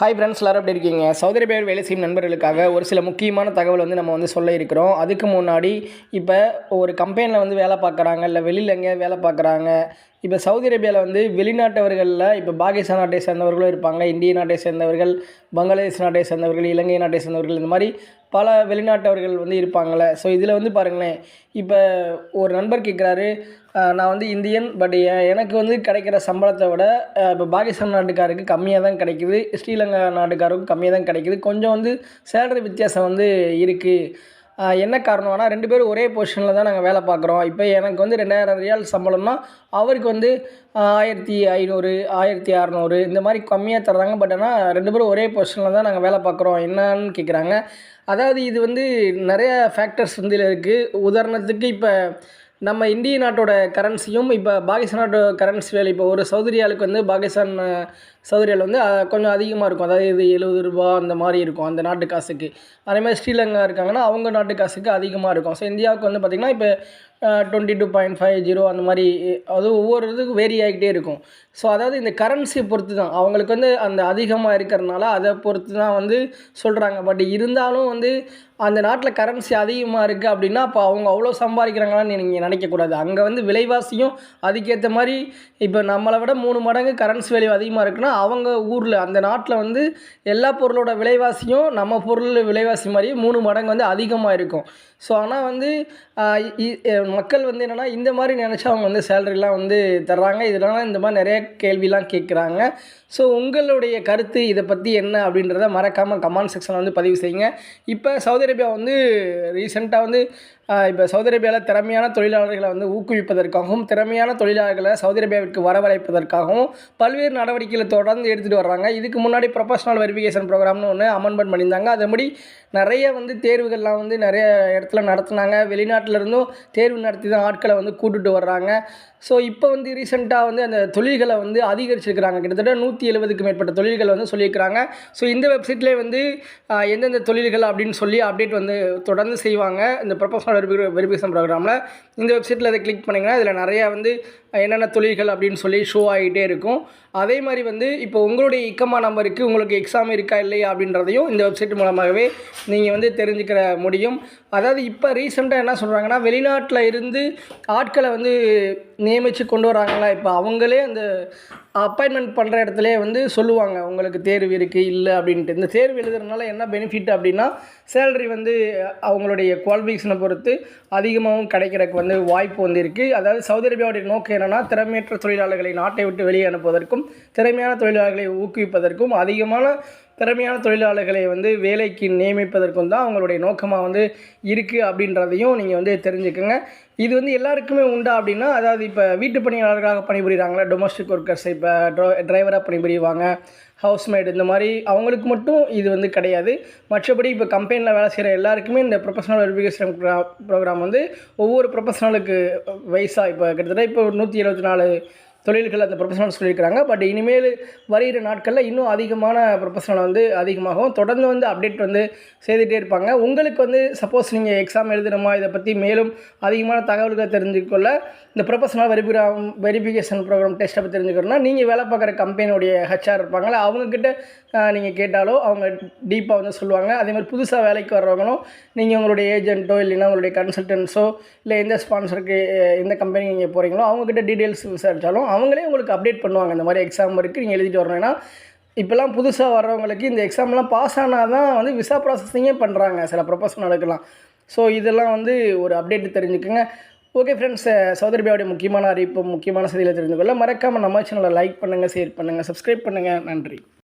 Hi friends எல்லாரும் எப்படி இருக்கீங்க? சவுதி அரேபியாவில் வேலை செய்யும் நண்பர்களுக்காக ஒரு சில முக்கியமான தகவல் வந்து நம்ம வந்து சொல்ல இருக்கிறோம். அதுக்கு முன்னாடி இப்போ ஒரு கம்பெனியில் வந்து வேலை பார்க்குறாங்க இல்லை வெளியில் எங்கேயாவது வேலை பார்க்குறாங்க. இப்போ சவுதி அரேபியாவில் வந்து வெளிநாட்டவர்களில் இப்போ பாகிஸ்தான் நாட்டை சேர்ந்தவர்களும் இருப்பாங்க இந்திய நாட்டை சேர்ந்தவர்கள் பங்களாதேஷ் நாட்டை சேர்ந்தவர்கள் இலங்கை நாட்டை சேர்ந்தவர்கள் இந்த மாதிரி பல வெளிநாட்டவர்கள் வந்து இருப்பாங்கள்ல ஸோ இதில் வந்து பாருங்களேன். இப்போ ஒரு நண்பர் கேட்குறாரு நான் வந்து இந்தியன் பட் எனக்கு வந்து கிடைக்கிற சம்பளத்தை விட இப்போ பாகிஸ்தான் நாட்டுக்காருக்கு கம்மியாக தான் கிடைக்குது ஸ்ரீலங்கா நாட்டுக்காருக்கும் கம்மியாக தான் கிடைக்குது. கொஞ்சம் வந்து சேலரி வித்தியாசம் வந்து இருக்குது என்ன காரணம்னா ரெண்டு பேரும் ஒரே பொசிஷனில் தான் நாங்கள் வேலை பார்க்குறோம். இப்போ எனக்கு வந்து ரெண்டாயிரம் ரியால் சம்பளம்னா அவருக்கு வந்து ஆயிரத்தி ஐநூறு ஆயிரத்தி அறநூறு இந்த மாதிரி கம்மியாக தர்றாங்க. பட் ஆனால் ரெண்டு பேரும் ஒரே பொசிஷனில் தான் நாங்கள் வேலை பார்க்குறோம். என்னன்னு கேட்குறாங்க அதாவது இது வந்து நிறைய ஃபேக்டர்ஸ் வந்து இருக்குது உதாரணத்துக்கு இப்போ நம்ம இந்திய நாட்டோட கரன்சியும் இப்போ பாகிஸ்தான் நாட்டோட கரன்சி வேலை. இப்போ ஒரு சௌதரியாளுக்கு வந்து பாகிஸ்தான் சௌதரியால் வந்து கொஞ்சம் அதிகமாக இருக்கும். அதாவது இது எழுபது ரூபா அந்த மாதிரி இருக்கும் அந்த நாட்டு காசுக்கு. அதேமாதிரி ஸ்ரீலங்கா இருக்காங்கன்னா அவங்க நாட்டு காசுக்கு அதிகமாக இருக்கும். ஸோ இந்தியாவுக்கு வந்து பார்த்திங்கன்னா இப்போ twenty two point five zero அந்த மாதிரி அது ஒவ்வொரு இதுக்கும் வேரி ஆகிக்கிட்டே இருக்கும். ஸோ அதாவது இந்த கரன்சியை பொறுத்து தான் அவங்களுக்கு வந்து அந்த அதிகமாக இருக்கிறனால அதை பொறுத்து தான் வந்து சொல்கிறாங்க பட் இருந்தாலும் வந்து அந்த நாட்டில் கரன்சி அதிகமாக இருக்குது அப்படின்னா அப்போ அவங்க அவ்வளோ சம்பாதிக்கிறாங்களான்னு நீங்கள் நினைக்கக்கூடாது. அங்கே வந்து விலைவாசியும் அதுக்கேற்ற மாதிரி இப்போ நம்மளை விட மூணு மடங்கு கரன்சி விலை அதிகமாக இருக்குன்னா அவங்க ஊரில் அந்த நாட்டில் வந்து எல்லா பொருளோட விலைவாசியும் நம்ம பொருள் விலைவாசி மாதிரி மூணு மடங்கு வந்து அதிகமாக இருக்கும். ஸோ ஆனால் வந்து மக்கள் வந்து என்னென்னா இந்த மாதிரி நினச்சா அவங்க வந்து சேலரிலாம் வந்து தர்றாங்க. இதனால் இந்த மாதிரி நிறைய கேள்விலாம் கேட்குறாங்க. ஸோ உங்களுடைய கருத்து இதை பற்றி என்ன அப்படின்றத மறக்காமல் கமெண்ட் செக்ஷனில் வந்து பதிவு செய்யுங்க. இப்போ சவுதி அரேபியா வந்து ரீசெண்டாக வந்து இப்போ சவுதி அரேபியாவில் திறமையான தொழிலாளர்களை வந்து ஊக்குவிப்பதற்காகவும் திறமையான தொழிலாளர்களை சவுதி அரேபியாவிற்கு வரவழைப்பதற்காகவும் பல்வேறு நடவடிக்கைகளை தொடர்ந்து எடுத்துகிட்டு வர்றாங்க. இதுக்கு முன்னாடி ப்ரொஃபஷனல் வெரிஃபிகேஷன் ப்ரோக்ராம்னு ஒன்று அமெண்ட்மெண்ட் பண்ணியிருந்தாங்க. அதன்படி நிறைய வந்து தேர்வுகள்லாம் வந்து நிறைய இடத்துல நடத்துனாங்க. வெளிநாட்டிலிருந்தும் தேர்வு நடத்தி தான் ஆட்களை வந்து கூட்டுட்டு வர்றாங்க. ஸோ இப்போ வந்து ரீசெண்டாக வந்து அந்த தொழில்களை வந்து அதிகரிச்சிருக்கிறாங்க. கிட்டத்தட்ட நூற்றி எழுபதுக்கு மேற்பட்ட தொழில்கள் வந்து சொல்லியிருக்கிறாங்க. ஸோ இந்த வெப்சைட்லேயே வந்து எந்தெந்த தொழில்கள் அப்படின்னு சொல்லி அப்டேட் வந்து தொடர்ந்து செய்வாங்க. இந்த ப்ரொஃபஷனல் வெரிஃபிகேஷன் ப்ரோக்ராமில் இந்த வெப்சைட்டில் அதை கிளிக் பண்ணிங்கன்னா இதில் நிறையா வந்து என்னென்ன தொழில்கள் அப்படின்னு சொல்லி ஷோ ஆகிட்டே இருக்கும். அதே மாதிரி வந்து இப்போ உங்களுடைய இக்கமா நம்பருக்கு உங்களுக்கு எக்ஸாம் இருக்கா இல்லையா அப்படின்றதையும் இந்த வெப்சைட் மூலமாகவே நீங்கள் வந்து தெரிஞ்சுக்கிற முடியும். அதாவது இப்போ ரீசெண்டாக என்ன சொல்கிறாங்கன்னா வெளிநாட்டில் இருந்து ஆட்களை வந்து நியமித்து கொண்டு வராங்களா? இப்போ அவங்களே அந்த அப்பாயின்மெண்ட் பண்ணுற இடத்துல வந்து சொல்லுவாங்க உங்களுக்கு தேர்வு இருக்குது இல்லை அப்படின்ட்டு. இந்த தேர்வு எழுதுறதுனால என்ன பெனிஃபிட் அப்படின்னா சேலரி வந்து அவங்களுடைய குவாலிஃபிகேஷனை பொறுத்து அதிகமாகவும் கிடைக்கிறதுக்கு வந்து வாய்ப்பு வந்து இருக்குது அதாவது சவுதி அரேபியாவுடைய நோக்கம் என்னென்னா திறமையற்ற தொழிலாளர்களை நாட்டை விட்டு வெளியே அனுப்புவதற்கும் திறமையான தொழிலாளர்களை ஊக்குவிப்பதற்கும் அதிகமான திறமையான தொழிலாளர்களை வந்து வேலைக்கு நியமிப்பதற்கும் தான் அவங்களுடைய நோக்கமாக வந்து இருக்குது அப்படின்றதையும் நீங்கள் வந்து தெரிஞ்சுக்கோங்க. இது வந்து எல்லாருக்குமே உண்டா அப்படின்னா அதாவது இப்போ வீட்டு பணியாளர்களாக பணிபுரிகிறாங்களா டொமஸ்டிக் ஒர்க்கர்ஸ் இப்போ டிரைவராக பணிபுரிவாங்க ஹவுஸ்மேட் இந்த மாதிரி அவங்களுக்கு மட்டும் இது வந்து கிடையாது. மற்றபடி இப்போ கம்பெனியில் வேலை செய்கிற எல்லாருக்குமே இந்த ப்ரொஃபஷனல் வெரிஃபிகேஷன் ப்ரோக்ராம் வந்து ஒவ்வொரு ப்ரொஃபஷனலுக்கு வயசாக இப்போ கிட்டத்தட்ட இப்போ நூற்றி இருபத்தி நாலு தொழில்கள் அந்த ப்ரொஃபஷனல் சொல்லியிருக்கிறாங்க. பட் இனிமேல் வருகிற நாட்களில் இன்னும் அதிகமான ப்ரொஃபஷனல் வந்து அதிகமாகும். தொடர்ந்து வந்து அப்டேட் வந்து செய்துகிட்டே இருப்பாங்க. உங்களுக்கு வந்து சப்போஸ் நீங்கள் எக்ஸாம் எழுதணுமா? இதை பற்றி மேலும் அதிகமான தகவல்களை தெரிஞ்சுக்கொள்ள இந்த ப்ரொஃபஷனல் வெரிஃபிகாம் வெரிஃபிகேஷன் ப்ரோக்ராம் டெஸ்ட்டை பற்றி தெரிஞ்சுக்கணும்னா நீங்கள் வேலை பார்க்குற கம்பெனியுடைய ஹெச்ஆர் இருப்பாங்களே அவங்கக்கிட்ட நீங்கள் கேட்டாலோ அவங்க டீப்பாக வந்து சொல்லுவாங்க. அதே மாதிரி புதுசாக வேலைக்கு வர்றவங்களும் நீங்கள் உங்களுடைய ஏஜென்ட்டோ இல்லைன்னா உங்களுடைய கன்சல்டன்ஸோ இல்லை எந்த ஸ்பான்சருக்கு எந்த கம்பெனி நீங்கள் போகிறீங்களோ அவங்கக்கிட்ட டீட்டெயில்ஸ் விசாரித்தாலும் அவங்களே உங்களுக்கு அப்டேட் பண்ணுவாங்க. இந்த மாதிரி எக்ஸாம் இருக்குது நீங்கள் எழுதிட்டு வரணும். ஏன்னா இப்போல்லாம் புதுசாக வர்றவங்களுக்கு இந்த எக்ஸாம்லாம் பாஸ் ஆனால் தான் வந்து விசா ப்ராசஸிங்கே பண்ணுறாங்க சில ப்ரொஃபஷனலுக்கெல்லாம் ஸோ இதெல்லாம் வந்து ஒரு அப்டேட் தெரிஞ்சுக்கோங்க. ஓகே ஃப்ரெண்ட்ஸ் சௌதரிபியாவுடைய முக்கியமான அறிவிப்பு முக்கியமான செய்தியில் தெரிந்து கொள்ள மறக்காமல் நம்ம சேனலை லைக் பண்ணுங்கள் ஷேர் பண்ணுங்கள் சப்ஸ்கிரைப் பண்ணுங்கள் நன்றி.